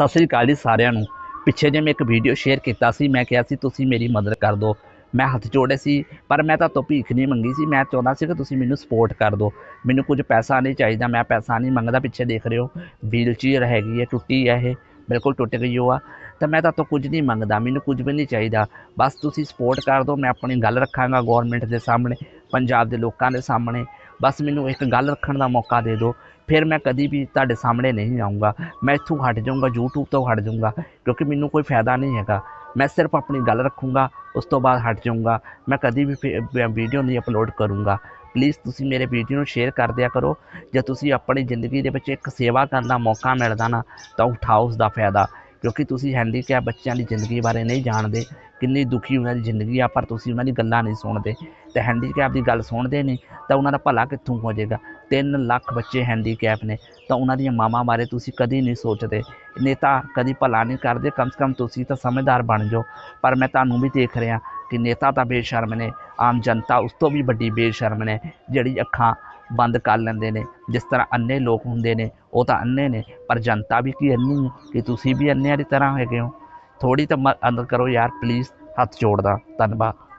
ਸਤਿ ਸ੍ਰੀ ਅਕਾਲ ਜੀ ਸਾਰਿਆਂ ਨੂੰ। ਪਿੱਛੇ ਜੇ ਮੈਂ ਇੱਕ ਵੀਡੀਓ ਸ਼ੇਅਰ ਕੀਤਾ ਸੀ, ਮੈਂ ਕਿਹਾ ਸੀ, ਤੁਸੀਂ ਮੇਰੀ ਮਦਦ ਕਰ ਦਿਓ। ਮੈਂ ਹੱਥ ਜੋੜੇ ਸੀ, ਪਰ ਮੈਂ ਤਾਂ ਤੋਂ ਭੀਖ ਨਹੀਂ ਮੰਗੀ ਸੀ। ਮੈਂ ਚਾਹੁੰਦਾ ਸੀ ਕਿ ਤੁਸੀਂ ਮੈਨੂੰ ਸਪੋਰਟ ਕਰ ਦਿਓ। ਮੈਨੂੰ ਕੁਝ ਪੈਸਾ ਨਹੀਂ ਚਾਹੀਦਾ, ਮੈਂ ਪੈਸਾ ਨਹੀਂ ਮੰਗਦਾ। ਪਿੱਛੇ ਦੇਖ ਰਹੇ ਹੋ ਵੀਲ ਚੇਅਰ ਹੈਗੀ ਹੈ, ਟੁੱਟੀ ਹੈ ਇਹ, ਬਿਲਕੁਲ ਟੁੱਟ ਗਈ ਉਹ ਆ। ਤਾਂ ਮੈਂ ਤਾਂ ਤੋਂ ਕੁਝ ਨਹੀਂ ਮੰਗਦਾ, ਮੈਨੂੰ ਕੁਝ ਵੀ ਨਹੀਂ ਚਾਹੀਦਾ। ਬਸ ਤੁਸੀਂ ਸਪੋਰਟ ਕਰ ਦਿਓ, ਮੈਂ ਆਪਣੀ ਗੱਲ ਰੱਖਾਂਗਾ ਗਵਰਨਮੈਂਟ ਦੇ ਸਾਹਮਣੇ, ਪੰਜਾਬ ਦੇ ਲੋਕਾਂ ਦੇ ਸਾਹਮਣੇ। ਬਸ ਮੈਨੂੰ ਇੱਕ ਗੱਲ ਰੱਖਣ ਦਾ ਮੌਕਾ ਦੇ ਦਿਓ। ਫਿਰ ਮੈਂ ਕਦੀ ਵੀ ਤੁਹਾਡੇ ਸਾਹਮਣੇ ਨਹੀਂ ਆਊਂਗਾ। ਮੈਂ ਇੱਥੋਂ ਹਟ ਜਾਊਂਗਾ, YouTube ਤੋਂ ਹਟ ਜਾਊਂਗਾ, ਕਿਉਂਕਿ ਮੈਨੂੰ ਕੋਈ ਫਾਇਦਾ ਨਹੀਂ ਹੈਗਾ। ਮੈਂ ਸਿਰਫ ਆਪਣੀ ਗੱਲ ਰੱਖੂੰਗਾ, ਉਸ ਤੋਂ ਬਾਅਦ ਹਟ ਜਾਊਂਗਾ। ਮੈਂ ਕਦੀ ਵੀ ਵੀਡੀਓ ਨਹੀਂ ਅਪਲੋਡ ਕਰੂੰਗਾ। ਪਲੀਜ਼ ਤੁਸੀਂ ਮੇਰੇ ਵੀਡੀਓ ਨੂੰ ਸ਼ੇਅਰ ਕਰ ਦਿਆ ਕਰੋ। ਜੇ ਤੁਸੀਂ ਆਪਣੀ ਜ਼ਿੰਦਗੀ ਦੇ ਵਿੱਚ ਇੱਕ ਸੇਵਾ ਕਰਨ ਦਾ ਮੌਕਾ ਮਿਲਦਾ ਨਾ, ਤਾਂ ਉਠਾਓ ਉਸ ਦਾ ਫਾਇਦਾ। ਕਿਉਂਕਿ ਤੁਸੀਂ ਹੈਂਡੀਕੈਪ ਬੱਚਿਆਂ ਦੀ ਜ਼ਿੰਦਗੀ ਬਾਰੇ ਨਹੀਂ ਜਾਣਦੇ। ਕਿੰਨੀ ਦੁਖੀ ਉਹਨਾਂ ਦੀ ਜ਼ਿੰਦਗੀ ਆ, ਪਰ ਤੁਸੀਂ ਉਹਨਾਂ ਦੀ ਗੱਲਾਂ ਨਹੀਂ ਸੁਣਦੇ ਤੇ ਹੈਂਡੀਕੈਪ ਦੀ ਗੱਲ ਸੁਣਦੇ ਨਹੀਂ, ਤਾਂ ਉਹਨਾਂ ਦਾ ਭਲਾ ਕਿੱਥੋਂ ਹੋ ਜਾਏਗਾ? 3 ਲੱਖ ਬੱਚੇ ਹੈਂਡੀਕੈਪ ਨੇ, ਤਾਂ ਉਹਨਾਂ ਦੀਆਂ ਮਾਵਾਂ ਬਾਰੇ ਤੁਸੀਂ ਕਦੀ ਨਹੀਂ ਸੋਚਦੇ ਨੇਤਾ ਕਦੀ ਭਲਾ ਨਹੀਂ ਕਰਦੇ, ਕਮ ਸੇ ਕਮ ਤੁਸੀਂ ਤਾਂ ਸਮਝਦਾਰ ਬਣ ਜਾਓ। ਪਰ ਮੈਂ ਤੁਹਾਨੂੰ ਵੀ ਦੇਖ ਰਿਹਾ ਕਿ ਨੇਤਾ ਤਾਂ ਬੇਸ਼ਰਮ ਨੇ, ਆਮ ਜਨਤਾ ਉਸ ਤੋਂ ਵੀ ਵੱਡੀ ਬੇਸ਼ਰਮ ਨੇ, ਜਿਹੜੀ ਅੱਖਾਂ ਬੰਦ ਕਰ ਲੈਂਦੇ ਨੇ, ਜਿਸ ਤਰ੍ਹਾਂ ਅੰਨੇ ਲੋਕ ਹੁੰਦੇ ਨੇ, ਉਹ ਤਾਂ ਅੰਨੇ ਨੇ, ਪਰ ਜਨਤਾ ਵੀ ਕੀ ਅੰਨੀ ਹੈ? ਕਿ ਤੁਸੀਂ ਵੀ ਅੰਨਿਆਂ ਦੀ ਤਰ੍ਹਾਂ ਹੈਗੇ ਹੋ? ਥੋੜੀ ਤਾਂ ਮਦਦ ਕਰੋ ਯਾਰ ਪਲੀਜ਼ ਹੱਥ ਜੋੜਦਾ ਧੰਨਵਾਦ।